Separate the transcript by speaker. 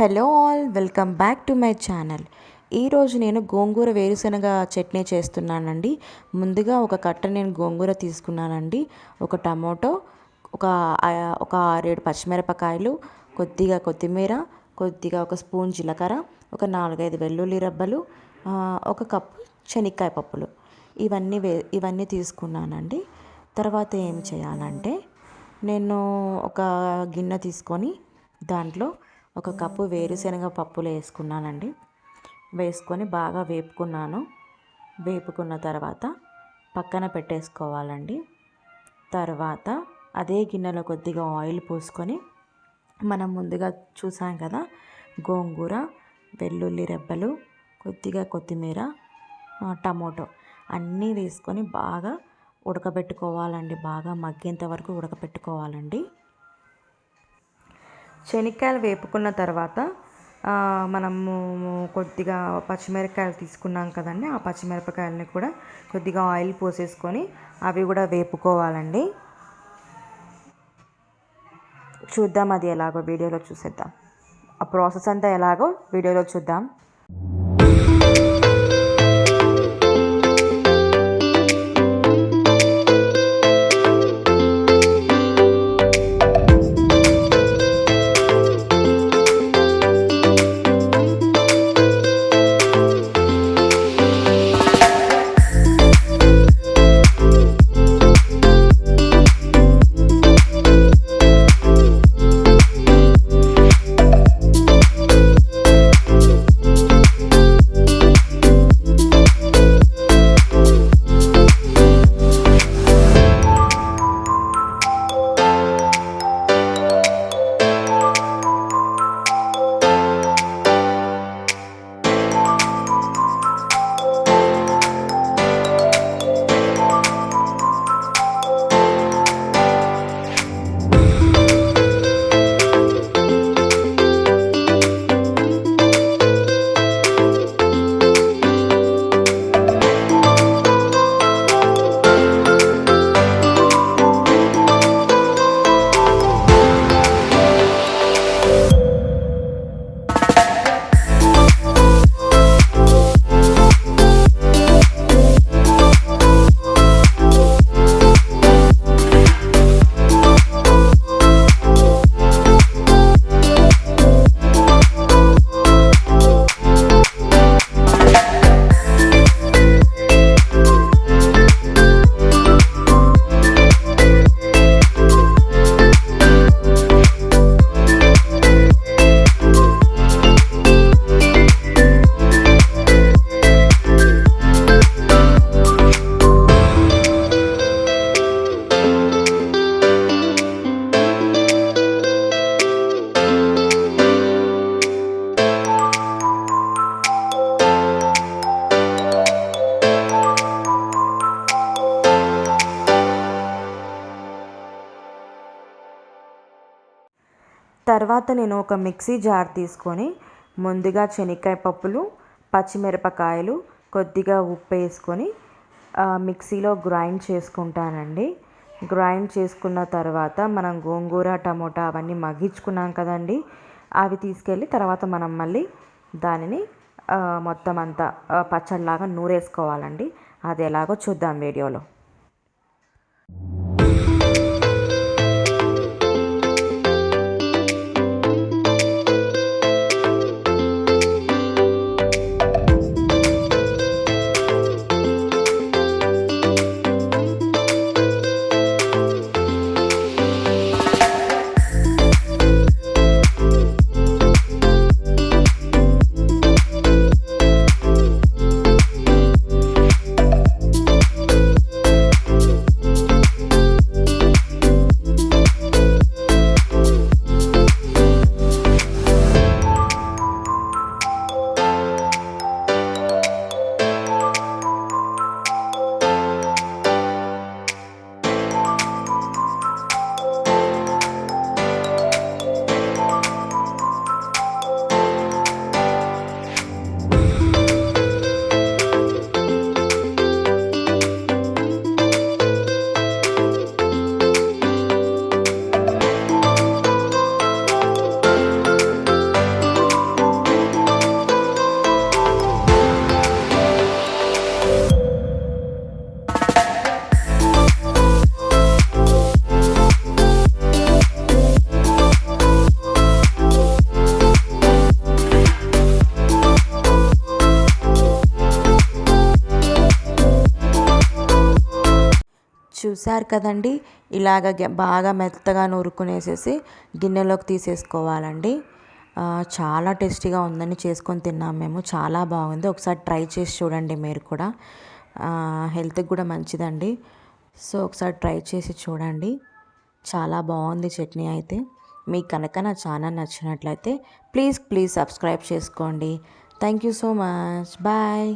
Speaker 1: Hello all welcome back to my channel. ఈరోజు నేను గోంగూర వేరుశనగ చట్నీ చేస్తున్నానండి. ముందుగా ఒక కట్ట నేను గోంగూర తీసుకున్నానండి. ఒక టమోటో ఒక ఒక ఆరేడు పచ్చిమిరపకాయలు కొద్దిగా కొత్తిమీర కొద్దిగా ఒక స్పూన్ జీలకర్ర ఒక నాలుగైదు వెల్లుల్లి రబ్బలు ఒక కప్పు శనక్కాయ పప్పులు. ఇవన్నీ వే ఇవన్నీ తీసుకున్నానండి. తర్వాత ఏం చేయాలంటే నేను ఒక గిన్నె తీసుకొని దాంట్లో ఒక కప్పు వేరుశనగ పప్పులు వేసుకున్నానండి. వేసుకొని బాగా వేపుకున్నాను. వేపుకున్న తర్వాత పక్కన పెట్టేసుకోవాలండి. తర్వాత అదే గిన్నెలో కొద్దిగా ఆయిల్ పోసుకొని మనం ముందుగా చూసాం కదా గోంగూర వెల్లుల్లి రెబ్బలు కొద్దిగా కొత్తిమీర టమోటో అన్నీ వేసుకొని బాగా ఉడకబెట్టుకోవాలండి. బాగా మగ్గేంత వరకు ఉడకబెట్టుకోవాలండి. శనక్కాయలు వేపుకున్న తర్వాత మనము కొద్దిగా పచ్చిమిరపకాయలు తీసుకున్నాం కదండి. ఆ పచ్చిమిరపకాయలని కూడా కొద్దిగా ఆయిల్ పోసేసుకొని అవి కూడా వేపుకోవాలండి. చూద్దాం అది ఎలాగో వీడియోలో చూసేద్దాం. ఆ ప్రాసెస్ అంతా ఎలాగో వీడియోలో చూద్దాం. తర్వాత నేను ఒక మిక్సీ జార్ తీసుకొని ముందుగా శనక్కాయ పప్పులు పచ్చిమిరపకాయలు కొద్దిగా ఉప్పు వేసుకొని మిక్సీలో గ్రైండ్ చేసుకుంటానండి. గ్రైండ్ చేసుకున్న తర్వాత మనం గోంగూర టమోటా అవన్నీ మగ్గించుకున్నాం కదండి. అవి తీసుకెళ్ళి తర్వాత మనం మళ్ళీ దానిని మొత్తం అంతా పచ్చడిలాగా నూరేసుకోవాలండి. అది ఎలాగో చూద్దాం వీడియోలో. చూసారు కదండి. ఇలాగ బాగా మెత్తగా నూరుకునేసేసి గిన్నెలోకి తీసేసుకోవాలండి. చాలా టేస్టీగా ఉందని చేసుకొని తిన్నాం మేము. చాలా బాగుంది. ఒకసారి ట్రై చేసి చూడండి మీరు కూడా. హెల్త్కి కూడా మంచిదండి. సో ఒకసారి ట్రై చేసి చూడండి. చాలా బాగుంది చట్నీ అయితే. మీకు కనుక నా ఛానల్ నచ్చినట్లయితే ప్లీజ్ ప్లీజ్ సబ్స్క్రైబ్ చేసుకోండి. Thank you so much. Bye.